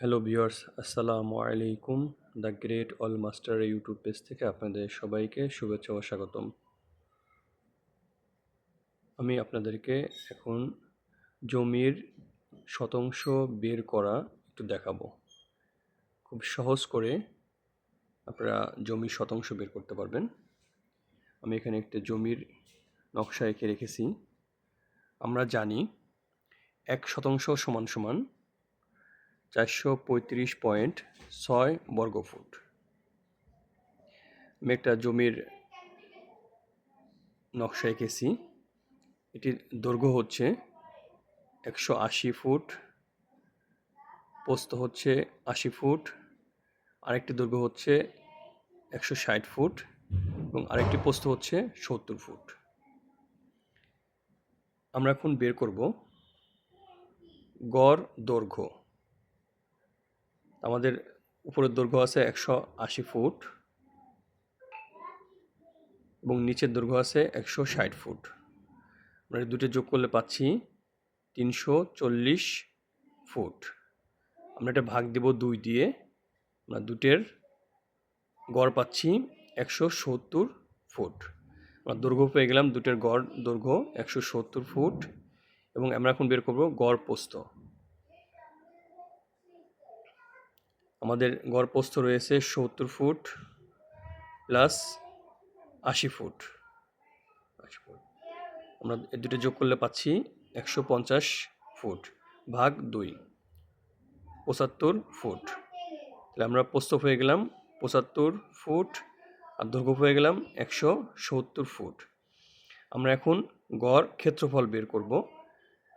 Hello viewers আসসালামু আলাইকুম the great all master YouTube page থেকে আপনাদের সবাইকে শুভেচ্ছা ও স্বাগতম। আমি আপনাদেরকে এখন জমির শতাংশ বের করা একটু দেখাবো। খুব সহজ করে আপনারা জমির শতাংশ বের করতে পারবেন। আমি এখানে একটা জমির নকশা এঁকে রেখেছি। আমরা জানি এক শতাংশ সমান সমান চারশো পঁয়ত্রিশ পয়েন্ট ছয় বর্গফুট। আমি একটা জমির নকশা এঁকেছি। এটির দৈর্ঘ্য হচ্ছে একশো আশি ফুট পোস্ত হচ্ছে আশি ফুট, আরেকটি দৈর্ঘ্য হচ্ছে একশো ষাট ফুট এবং আরেকটি পোস্ত হচ্ছে সত্তর ফুট। আমরা এখন বের করব গড় দৈর্ঘ্য। আমাদের উপরের দৈর্ঘ্য আছে একশো আশি ফুট এবং নিচের দৈর্ঘ্য আছে একশো ষাট ফুট। আমরা দুটো যোগ করলে পাচ্ছি তিনশো চল্লিশ ফুট। আমরা এটা ভাগ দেব দুই দিয়ে। আমরা দুটের গড় পাচ্ছি একশো সত্তর ফুট। আমরা দৈর্ঘ্য পেয়ে গেলাম দুটের গড় দৈর্ঘ্য একশো সত্তর ফুট এবং আমরা এখন বের করব গড় পোস্ত। আমাদের গড়পস্থ রয়েছে সত্তর ফুট প্লাস আশি ফুট। ফুট। আমরা এ দুটো যোগ করলে পাচ্ছি একশো পঞ্চাশ ফুট ভাগ দুই। পঁচাত্তর ফুট। তাহলে আমরা প্রস্থ হয়ে গেলাম পঁচাত্তর ফুট আর দৈর্ঘ্য হয়ে গেলাম একশো সত্তর ফুট। আমরা এখন গড় ক্ষেত্রফল বের করব।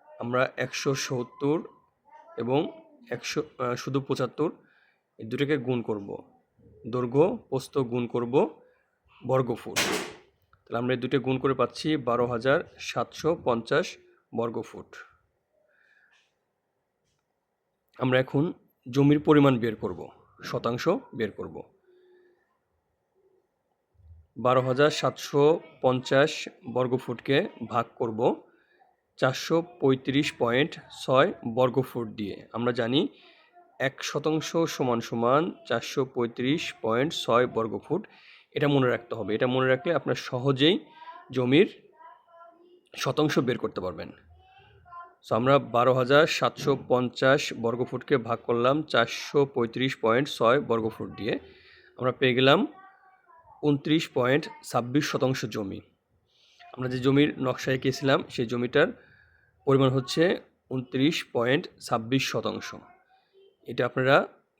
আমরা একশো সত্তর এবং একশো শুধু পঁচাত্তর এই দুটোকে গুণ করব। দৈর্ঘ্য পোস্ত গুণ করব বর্গফুট। তাহলে আমরা এই দুটো গুণ করে পাচ্ছি বারো হাজার সাতশো পঞ্চাশ বর্গফুট। আমরা এখন জমির পরিমাণ বের করব, শতাংশ বের করব। বারো হাজার সাতশো পঞ্চাশ বর্গফুটকে ভাগ করব চারশো পঁয়ত্রিশ পয়েন্ট ছয় বর্গফুট দিয়ে। আমরা জানি এক শতাংশ সমান সমান চারশো পঁয়ত্রিশ পয়েন্ট ছয় বর্গফুট। এটা মনে রাখতে হবে। এটা মনে রাখলে আপনার সহজেই জমির শতাংশ বের করতে পারবেন। সো আমরা বারো হাজার সাতশো পঞ্চাশ বর্গফুটকে ভাগ করলাম চারশো পঁয়ত্রিশ পয়েন্ট ছয় বর্গফুট দিয়ে। আমরা পেয়ে গেলাম উনত্রিশ পয়েন্ট ছাব্বিশ শতাংশ জমি। আমরা যে জমির নকশা এঁকেছিলাম, সেই জমিটার পরিমাণ হচ্ছে উনত্রিশ পয়েন্ট ছাব্বিশ শতাংশ। এটা আপনারা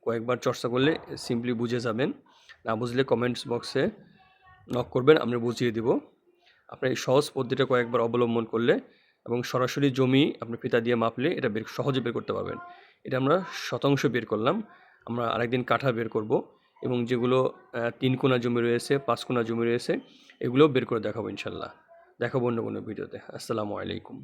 কয়েকবার চর্চা করলে সিম্পলি বুঝে যাবেন। না বুঝলে কমেন্টস বক্সে নক করবেন, আমরা বুঝিয়ে দেব। আপনার এই সহজ পদ্ধতিটা কয়েকবার অবলম্বন করলে এবং সরাসরি জমি আপনার পিতা দিয়ে মাপলে এটা বের, সহজে বের করতে পারবেন। এটা আমরা শতাংশ বের করলাম। আমরা আরেকদিন কাঠা বের করব এবং যেগুলো তিন কোনা জমি রয়েছে, পাঁচ কোনা জমি রয়েছে, এগুলোও বের করে দেখাবো ইনশাল্লাহ। দেখাবো অন্য কোনো ভিডিওতে। আসসালামু আলাইকুম।